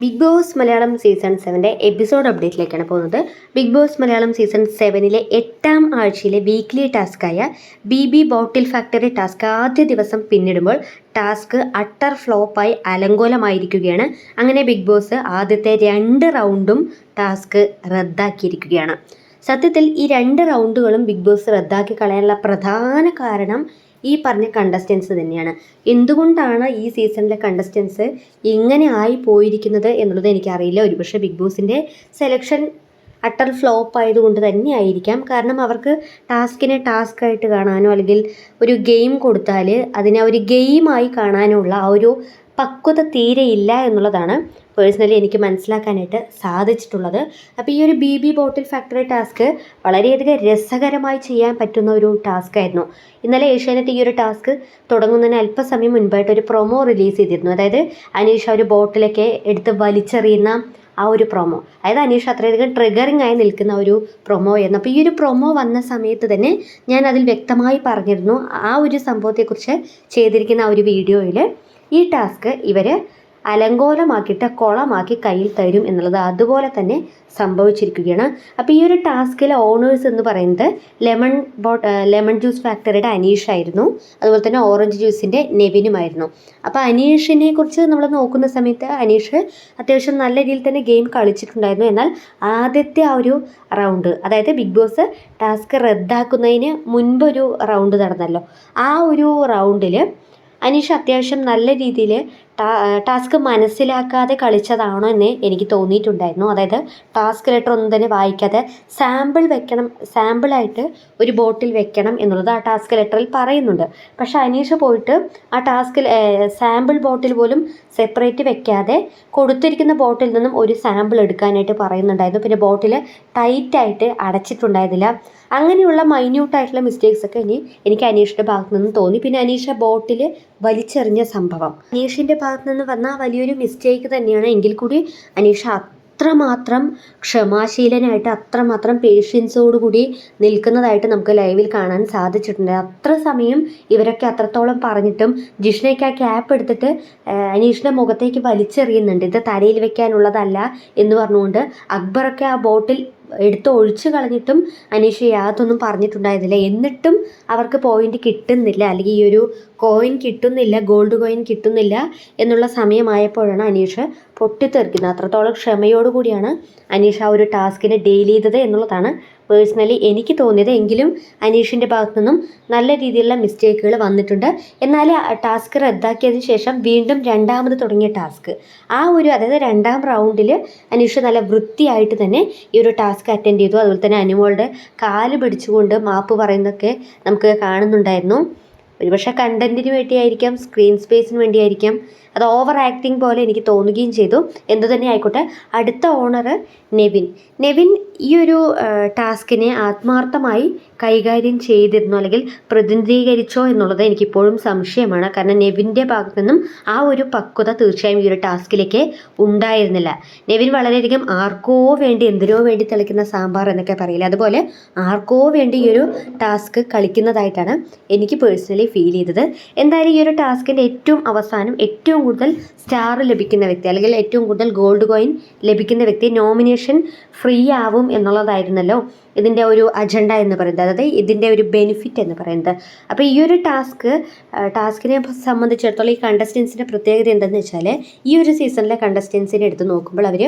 Big boss Malayalam season സെവന്റെ episode അപ്ഡേറ്റിലേക്കാണ് പോകുന്നത്. ബിഗ് ബോസ് മലയാളം സീസൺ സെവനിലെ എട്ടാം ആഴ്ചയിലെ weekly ടാസ്ക്കായ B B bottle factory task ആദ്യ ദിവസം പിന്നിടുമ്പോൾ ടാസ്ക് അട്ടർ ഫ്ലോപ്പായി അലങ്കോലമായിരിക്കുകയാണ്. അങ്ങനെ ബിഗ് ബോസ് ആദ്യത്തെ രണ്ട് റൗണ്ടും ടാസ്ക് റദ്ദാക്കിയിരിക്കുകയാണ്. സത്യത്തിൽ ഈ രണ്ട് റൗണ്ടുകളും ബിഗ് ബോസ് റദ്ദാക്കി കളയാനുള്ള പ്രധാന കാരണം ഈ പറഞ്ഞ കണ്ടസ്റ്റൻസ് തന്നെയാണ്. എന്തുകൊണ്ടാണ് ഈ സീസണിലെ കണ്ടസ്റ്റൻസ് ഇങ്ങനെ ആയി പോയിരിക്കുന്നത് എന്നുള്ളത് എനിക്കറിയില്ല. ഒരുപക്ഷെ ബിഗ് ബോസിന്റെ സെലക്ഷൻ അട്ടർ ഫ്ലോപ്പ് ആയതുകൊണ്ട് തന്നെ ആയിരിക്കാം. കാരണം അവർക്ക് ടാസ്കിനെ ടാസ്ക് ആയിട്ട് കാണാനോ അല്ലെങ്കിൽ ഒരു ഗെയിം കൊടുത്താൽ അതിനെ ഒരു ഗെയിമായി കാണാനുള്ള ആ ഒരു പക്വത തീരെയില്ല എന്നുള്ളതാണ് പേഴ്സണലി എനിക്ക് മനസ്സിലാക്കാനായിട്ട് സാധിച്ചിട്ടുള്ളത്. അപ്പോൾ ഈ ഒരു B B bottle factory task വളരെയധികം രസകരമായി ചെയ്യാൻ പറ്റുന്ന ഒരു ടാസ്ക് ആയിരുന്നു. ഇന്നലെ ഏഷ്യാനെറ്റ് ഈ ഒരു ടാസ്ക് തുടങ്ങുന്നതിന് അല്പസമയം മുൻപായിട്ട് ഒരു പ്രൊമോ റിലീസ് ചെയ്തിരുന്നു. അതായത് അനീഷ ഒരു ബോട്ടിലൊക്കെ എടുത്ത് വലിച്ചെറിയുന്ന ആ ഒരു പ്രൊമോ അതായത് അനീഷ് അത്രയധികം ട്രിഗറിങ് ആയി നിൽക്കുന്ന ഒരു പ്രൊമോ ആയിരുന്നു. അപ്പോൾ ഈ ഒരു പ്രൊമോ വന്ന സമയത്ത് തന്നെ ഞാൻ അതിൽ വ്യക്തമായി പറഞ്ഞിരുന്നു ആ ഒരു സംഭവത്തെക്കുറിച്ച് ചെയ്തിരിക്കുന്ന ആ ഒരു വീഡിയോയിൽ ഈ ടാസ്ക് ഇവർ അലങ്കോലമാക്കിയിട്ട് കുളമാക്കി കയ്യിൽ തരും എന്നുള്ളത് അതുപോലെ തന്നെ സംഭവിച്ചിരിക്കുകയാണ്. അപ്പോൾ ഈ ഒരു ടാസ്കിലെ ഓണേഴ്സ് എന്ന് പറയുന്നത് ലെമൺ ബോട്ട് ലെമൺ ജ്യൂസ് ഫാക്ടറിയുടെ അനീഷ് ആയിരുന്നു. അതുപോലെ തന്നെ ഓറഞ്ച് ജ്യൂസിന്റെ നെവിനുമായിരുന്നു. അപ്പോൾ അനീഷിനെ കുറിച്ച് നമ്മൾ നോക്കുന്ന സമയത്ത് അനീഷ് അത്യാവശ്യം നല്ല രീതിയിൽ തന്നെ ഗെയിം കളിച്ചിട്ടുണ്ടായിരുന്നു. എന്നാൽ ആദ്യത്തെ ആ ഒരു റൗണ്ട് അതായത് ബിഗ് ബോസ് ടാസ്ക് റദ്ദാക്കുന്നതിന് മുൻപൊരു റൗണ്ട് നടന്നല്ലോ. ആ ഒരു റൗണ്ടിൽ അനീഷ് അത്യാവശ്യം നല്ല രീതിയിൽ ടാസ്ക് മനസ്സിലാക്കാതെ കളിച്ചതാണോ എന്ന് എനിക്ക് തോന്നിയിട്ടുണ്ടായിരുന്നു. അതായത് ടാസ്ക് ലെറ്റർ ഒന്നും തന്നെ വായിക്കാതെ സാമ്പിൾ വെക്കണം സാമ്പിളായിട്ട് ഒരു ബോട്ടിൽ വെക്കണം എന്നുള്ളത് ആ ടാസ്ക് ലെറ്ററിൽ പറയുന്നുണ്ട്. പക്ഷേ അനീഷ് പോയിട്ട് ആ ടാസ്ക് സാമ്പിൾ ബോട്ടിൽ പോലും സെപ്പറേറ്റ് വെക്കാതെ കൊടുത്തിരിക്കുന്ന ബോട്ടിൽ നിന്നും ഒരു സാമ്പിൾ എടുക്കാനായിട്ട് പറയുന്നുണ്ടായിരുന്നു. പിന്നെ ബോട്ടിൽ ടൈറ്റായിട്ട് അടച്ചിട്ടുണ്ടായിരുന്നില്ല. അങ്ങനെയുള്ള മൈന്യൂട്ടായിട്ടുള്ള മിസ്റ്റേക്സ് ഒക്കെ ഇനി എനിക്ക് അനീഷിന്റെ ഭാഗത്തു നിന്ന് തോന്നി. പിന്നെ അനീഷ ബോട്ടിൽ വലിച്ചെറിഞ്ഞ സംഭവം. അനീഷിന്റെ ഭാഗത്തു നിന്ന് വന്ന വലിയൊരു മിസ്റ്റേക്ക് തന്നെയാണ് എങ്കിൽ കൂടി അനീഷ അത്രമാത്രം ക്ഷമാശീലനായിട്ട് അത്രമാത്രം പേഷ്യൻസോടുകൂടി നിൽക്കുന്നതായിട്ട് നമുക്ക് ലൈവിൽ കാണാൻ സാധിച്ചിട്ടുണ്ട്. അത്ര സമയം ഇവരൊക്കെ അത്രത്തോളം പറഞ്ഞിട്ടും ജിഷ്ണയ്ക്ക് ആ ക്യാപ്പ് എടുത്തിട്ട് അനീഷിന്റെ മുഖത്തേക്ക് വലിച്ചെറിയുന്നുണ്ട്. ഇത് തലയിൽ വെക്കാനുള്ളതല്ല എന്ന് പറഞ്ഞുകൊണ്ട് അക്ബറൊക്കെ ആ ബോട്ടിൽ എടുത്ത് ഒഴിച്ചു കളഞ്ഞിട്ടും അനീഷ യാതൊന്നും പറഞ്ഞിട്ടുണ്ടായിരുന്നില്ല. എന്നിട്ടും അവർക്ക് പോയിന്റ് കിട്ടുന്നില്ല. അല്ലെങ്കിൽ ഈ ഒരു കോയിൻ കിട്ടുന്നില്ല ഗോൾഡ് കോയിൻ കിട്ടുന്നില്ല എന്നുള്ള സമയമായപ്പോഴാണ് അനീഷ് പൊട്ടിത്തെറിക്കുന്നത്. അത്രത്തോളം ക്ഷമയോടുകൂടിയാണ് അനീഷ് ആ ഒരു ടാസ്കിനെ ഡീൽ ചെയ്തത് എന്നുള്ളതാണ് പേഴ്സണലി എനിക്ക് തോന്നിയത്. എങ്കിലും അനീഷിന്റെ ഭാഗത്തു നിന്നും നല്ല രീതിയിലുള്ള മിസ്റ്റേക്കുകൾ വന്നിട്ടുണ്ട്. എന്നാൽ ടാസ്ക് റദ്ദാക്കിയതിന് ശേഷം വീണ്ടും രണ്ടാമത് തുടങ്ങിയ ടാസ്ക്. ആ ഒരു അതായത് രണ്ടാം റൗണ്ടിൽ അനീഷ് നല്ല വൃത്തിയായിട്ട് തന്നെ ഈ ഒരു ടാസ്ക് അറ്റൻഡ് ചെയ്തു. അതുപോലെ തന്നെ അനുമോളുടെ കാൽ പിടിച്ചുകൊണ്ട് മാപ്പ് പറയുന്നതൊക്കെ നമുക്ക് കാണുന്നുണ്ടായിരുന്നു. ഒരുപക്ഷെ വേണ്ടി വേണ്ടിയായിരിക്കാം സ്ക്രീൻ സ്പേസിന് വേണ്ടിയായിരിക്കാം. അത് ഓവർ ആക്ടിങ് പോലെ എനിക്ക് തോന്നുകയും ചെയ്തു. എന്തു തന്നെ ആയിക്കോട്ടെ. അടുത്ത ഓണർ നെവിൻ നെവിൻ ഈ ഒരു ടാസ്കിനെ ആത്മാർത്ഥമായി കൈകാര്യം ചെയ്തിരുന്നോ അല്ലെങ്കിൽ പ്രതിനിധീകരിച്ചോ എന്നുള്ളത് എനിക്കിപ്പോഴും സംശയമാണ്. കാരണം നെവിന്റെ ഭാഗത്തു നിന്നും ആ ഒരു പക്വത തീർച്ചയായും ഈ ഒരു ടാസ്കിലേക്ക് ഉണ്ടായിരുന്നില്ല. നെവിൻ വളരെയധികം ആർക്കോ വേണ്ടി എന്തിനോ വേണ്ടി തെളിക്കുന്ന സാമ്പാർ എന്നൊക്കെ പറയില്ല? അതുപോലെ ആർക്കോ വേണ്ടി ഈ ഒരു ടാസ്ക് കളിക്കുന്നതായിട്ടാണ് എനിക്ക് പേഴ്സണലി ഫീൽ ചെയ്തത്. എന്തായാലും ഈ ഒരു ടാസ്കിന്റെ ഏറ്റവും അവസാനം ഏറ്റവും കൂടുതൽ സ്റ്റാർ ലഭിക്കുന്ന വ്യക്തി അല്ലെങ്കിൽ ഏറ്റവും കൂടുതൽ ഗോൾഡ് കോയിൻ ലഭിക്കുന്ന വ്യക്തി നോമിനേഷൻ ഫ്രീ ആവും എന്നുള്ളതായിരുന്നല്ലോ ഇതിന്റെ ഒരു അജണ്ട എന്ന് പറയുന്നത്. അതായത് ഇതിന്റെ ഒരു ബെനിഫിറ്റ് എന്ന് പറയുന്നത്. അപ്പോൾ ഈ ഒരു ടാസ്ക് ടാസ്കിനെ സംബന്ധിച്ചിടത്തോളം ഈ കണ്ടസ്റ്റൻസിന്റെ പ്രത്യേകത എന്തെന്ന് വെച്ചാൽ ഈ ഒരു സീസണിലെ കണ്ടസ്റ്റൻസിനെ എടുത്ത് നോക്കുമ്പോൾ അവർ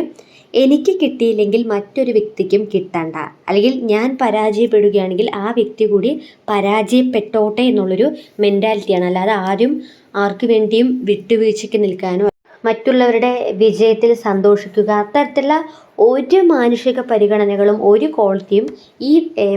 എനിക്ക് കിട്ടിയില്ലെങ്കിൽ മറ്റൊരു വ്യക്തിക്കും കിട്ടണ്ട. അല്ലെങ്കിൽ ഞാൻ പരാജയപ്പെടുകയാണെങ്കിൽ ആ വ്യക്തി കൂടി പരാജയപ്പെട്ടോട്ടെ എന്നുള്ളൊരു മെന്റാലിറ്റിയാണ് അല്ലാതെ ആരും ആർക്കു വേണ്ടിയും വിട്ടുവീഴ്ചയ്ക്ക് നിൽക്കാനോ മറ്റുള്ളവരുടെ വിജയത്തിൽ സന്തോഷിക്കുക അത്തരത്തിലുള്ള ഒരു മാനുഷിക പരിഗണനകളും ഒരു ക്വാളിറ്റിയും ഈ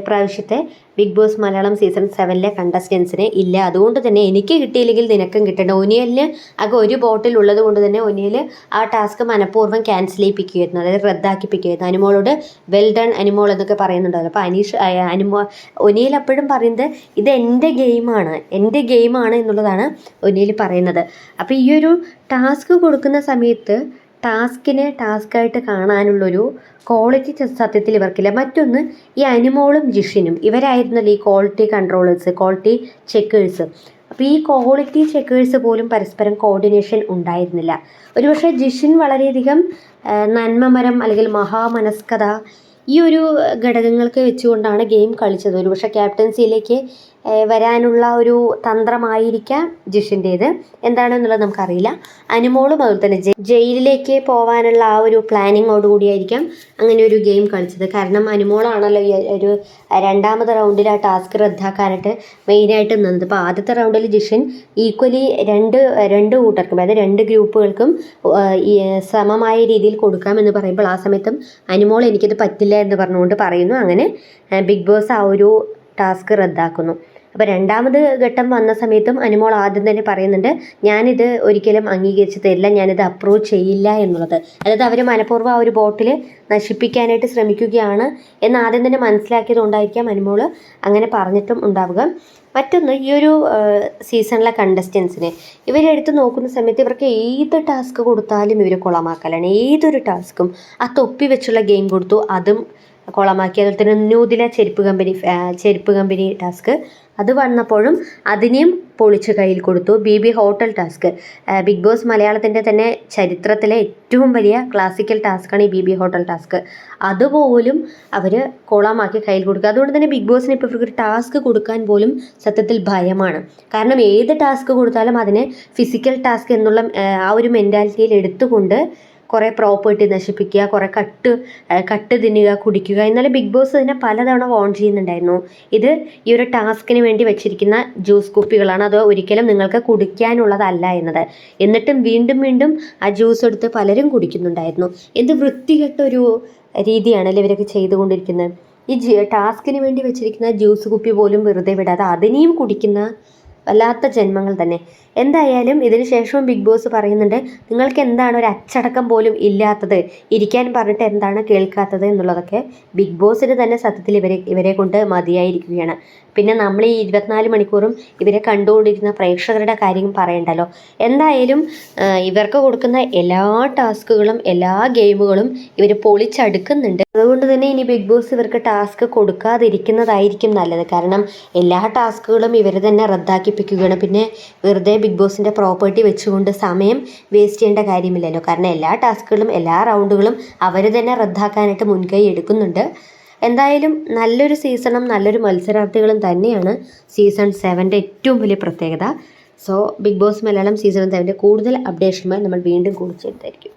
പ്രാവശ്യത്തെ ബിഗ് ബോസ് മലയാളം സീസൺ സെവനിലെ കണ്ടസ്റ്റൻസിന് ഇല്ല. അതുകൊണ്ട് തന്നെ എനിക്ക് കിട്ടിയില്ലെങ്കിൽ നിനക്കും കിട്ടണ്ട. ഒനിയലിന് ആകെ ഒരു ബോട്ടിൽ ഉള്ളത് കൊണ്ട് തന്നെ ഒനിയൽ ആ ടാസ്ക് മനഃപൂർവം ക്യാൻസൽ ചെയ്യിപ്പിക്കുകയായിരുന്നു അതായത് റദ്ദാക്കിപ്പിക്കുകയായിരുന്നു. അനുമോളോട് വെൽ ഡൺ അനുമോൾ എന്നൊക്കെ പറയുന്നുണ്ടല്ലോ അപ്പോൾ അനീഷ് അനുമോ ഒനിയൽ അപ്പോഴും പറയുന്നത് ഇത് എന്റെ ഗെയിമാണ്. എന്റെ ഗെയിമാണ് എന്നുള്ളതാണ് ഒനിയൽ പറയുന്നത്. അപ്പോൾ ഈ ഒരു ടാസ്ക് കൊടുക്കുന്ന സമയത്ത് ടാസ്കിനെ ടാസ്ക്കായിട്ട് കാണാനുള്ളൊരു ക്വാളിറ്റി സത്യത്തിൽ ഇവർക്കില്ല. മറ്റൊന്ന് ഈ അനിമോളും ജിഷിനും. ഇവരായിരുന്നല്ലോ ഈ ക്വാളിറ്റി കൺട്രോളേഴ്സ് ക്വാളിറ്റി ചെക്കേഴ്സ്. അപ്പോൾ ഈ ക്വാളിറ്റി ചെക്കേഴ്സ് പോലും പരസ്പരം കോർഡിനേഷൻ ഉണ്ടായിരുന്നില്ല. ഒരുപക്ഷെ ജിഷിൻ വളരെയധികം നന്മമരം അല്ലെങ്കിൽ മഹാമനസ്കത ഈ ഒരു ഘടകങ്ങൾക്ക് വെച്ചുകൊണ്ടാണ് ഗെയിം കളിച്ചത്. ഒരുപക്ഷെ ക്യാപ്റ്റൻസിയിലേക്ക് വരാനുള്ള ഒരു തന്ത്രമായിരിക്കാം ജിഷിന്റേത്. എന്താണെന്നുള്ളത് നമുക്കറിയില്ല. അനുമോളും അതുപോലെ തന്നെ ജയിലിലേക്ക് പോകാനുള്ള ആ ഒരു പ്ലാനിങ്ങോട് പ്ലാനിങ്ങോടുകൂടിയായിരിക്കാം അങ്ങനെ ഒരു ഗെയിം കളിച്ചത്. കാരണം അനുമോളാണല്ലോ ഈ ഒരു രണ്ടാമത്തെ റൗണ്ടിൽ ആ ടാസ്ക് റദ്ദാക്കാനായിട്ട് മെയിനായിട്ട് നിന്നത്. അപ്പോൾ ആദ്യത്തെ റൗണ്ടിൽ ജിഷിൻ ഈക്വലി രണ്ട് രണ്ട് കൂട്ടർക്കും അതായത് രണ്ട് ഗ്രൂപ്പുകൾക്കും സമമായ രീതിയിൽ കൊടുക്കാമെന്ന് പറയുമ്പോൾ ആ സമയത്തും അനുമോൾ എനിക്കത് പറ്റില്ല എന്ന് പറഞ്ഞുകൊണ്ട് പറയുന്നു. അങ്ങനെ ബിഗ് ബോസ് ആ ഒരു ടാസ്ക് റദ്ദാക്കുന്നു. അപ്പോൾ രണ്ടാമത് ഘട്ടം വന്ന സമയത്തും അനുമോൾ ആദ്യം തന്നെ പറയുന്നുണ്ട് ഞാനിത് ഒരിക്കലും അംഗീകരിച്ച് തരില്ല ഞാനിത് അപ്രൂവ് ചെയ്യില്ല എന്നുള്ളത്. അതായത് അവർ മനഃപൂർവം ആ ഒരു ബോട്ടിൽ നശിപ്പിക്കാനായിട്ട് ശ്രമിക്കുകയാണ് എന്ന് ആദ്യം തന്നെ മനസ്സിലാക്കിയത് കൊണ്ടായിരിക്കാം അനുമോൾ അങ്ങനെ പറഞ്ഞിട്ടും ഉണ്ടാവുക. മറ്റൊന്ന് ഈ ഒരു സീസണിലെ കണ്ടസ്റ്റൻസിനെ ഇവരെടുത്ത് നോക്കുന്ന സമയത്ത് ഇവർക്ക് ഏത് ടാസ്ക് കൊടുത്താലും ഇവർ കുളമാക്കലാണ്. ഏതൊരു ടാസ്ക്കും ആ തൊപ്പി വെച്ചുള്ള ഗെയിം കൊടുത്തു അതും കുളമാക്കി. അതുപോലെ തന്നെ നൂതില ചെരുപ്പ് കമ്പനി ചെരുപ്പ് കമ്പനി ടാസ്ക് അത് വന്നപ്പോഴും അതിനെയും പൊളിച്ച് കയ്യിൽ കൊടുത്തു. B B hotel task. Bigg Boss മലയാളത്തിന്റെ തന്നെ ചരിത്രത്തിലെ ഏറ്റവും വലിയ ക്ലാസിക്കൽ ടാസ്ക്കാണ് ഈ ബി ബി ഹോട്ടൽ ടാസ്ക്. അതുപോലും അവർ കോളമാക്കി കയ്യിൽ കൊടുക്കുക. അതുകൊണ്ട് തന്നെ ബിഗ് ബോസിന് ഇപ്പോൾ ഇവർക്ക് ടാസ്ക് കൊടുക്കാൻ പോലും സത്യത്തിൽ ഭയമാണ്. കാരണം ഏത് ടാസ്ക് കൊടുത്താലും അതിനെ ഫിസിക്കൽ ടാസ്ക് എന്നുള്ള ആ, ഒരു മെന്റാലിറ്റിയിൽ എടുത്തുകൊണ്ട് കുറേ പ്രോപ്പർട്ടി നശിപ്പിക്കുക കുറേ കട്ട് കട്ട് തിന്നുക കുടിക്കുക. ഇന്നലെ ബിഗ് ബോസ് തന്നെ പലതവണ വോൺ ചെയ്യുന്നുണ്ടായിരുന്നു. ഇത് ഈ ഒരു ടാസ്കിന് വേണ്ടി വെച്ചിരിക്കുന്ന ജ്യൂസ് കുപ്പികളാണ്. അത് ഒരിക്കലും നിങ്ങൾക്ക് കുടിക്കാനുള്ളതല്ല എന്നത്. എന്നിട്ടും വീണ്ടും വീണ്ടും ആ ജ്യൂസ് എടുത്ത് പലരും കുടിക്കുന്നുണ്ടായിരുന്നു. എന്ത് വൃത്തികെട്ടൊരു രീതിയാണല്ലേ ഇവരൊക്കെ ചെയ്തുകൊണ്ടിരിക്കുന്നത്. ഈ ടാസ്കിന് വേണ്ടി വെച്ചിരിക്കുന്ന ജ്യൂസ് കുപ്പി പോലും വെറുതെ വിടാതെ അതിനെയും കുടിക്കുന്ന വല്ലാത്ത ജന്മങ്ങൾ തന്നെ. എന്തായാലും ഇതിന് ശേഷവും ബിഗ് ബോസ് പറയുന്നുണ്ട് നിങ്ങൾക്ക് എന്താണ് ഒരു അച്ചടക്കം പോലും ഇല്ലാത്തത്? ഇരിക്കാൻ പറഞ്ഞിട്ട് എന്താണ് കേൾക്കാത്തത്? എന്നുള്ളതൊക്കെ ബിഗ് ബോസിന് തന്നെ സത്യത്തിൽ ഇവരെ ഇവരെ കൊണ്ട് മതിയായിരിക്കുകയാണ്. പിന്നെ നമ്മൾ ഈ ഇരുപത്തിനാല് മണിക്കൂറും ഇവരെ കണ്ടുകൊണ്ടിരിക്കുന്ന പ്രേക്ഷകരുടെ കാര്യം പറയണ്ടല്ലോ. എന്തായാലും ഇവർക്ക് കൊടുക്കുന്ന എല്ലാ ടാസ്കുകളും എല്ലാ ഗെയിമുകളും ഇവർ പൊളിച്ചടുക്കുന്നുണ്ട്. അതുകൊണ്ട് തന്നെ ഇനി ബിഗ് ബോസ് ഇവർക്ക് ടാസ്ക് കൊടുക്കാതിരിക്കുന്നതായിരിക്കും നല്ലത്. കാരണം എല്ലാ ടാസ്കുകളും ഇവർ തന്നെ റദ്ദാക്കിപ്പിക്കുകയാണ്. പിന്നെ വെറുതെ ബിഗ് ബോസിന്റെ പ്രോപ്പർട്ടി വെച്ചുകൊണ്ട് സമയം വേസ്റ്റ് ചെയ്യേണ്ട കാര്യമില്ലല്ലോ. കാരണം എല്ലാ ടാസ്കുകളും എല്ലാ റൗണ്ടുകളും അവർ തന്നെ റദ്ദാക്കാനായിട്ട് മുൻകൈ എടുക്കുന്നുണ്ട്. എന്തായാലും നല്ലൊരു സീസണും നല്ലൊരു മത്സരാർത്ഥികളും തന്നെയാണ് സീസൺ സെവന്റെ ഏറ്റവും വലിയ പ്രത്യേകത. So Bigg Boss Malayalam season സെവന്റെ കൂടുതൽ അപ്ഡേഷനുമായി നമ്മൾ വീണ്ടും കുറിച്ചെടുത്തായിരിക്കും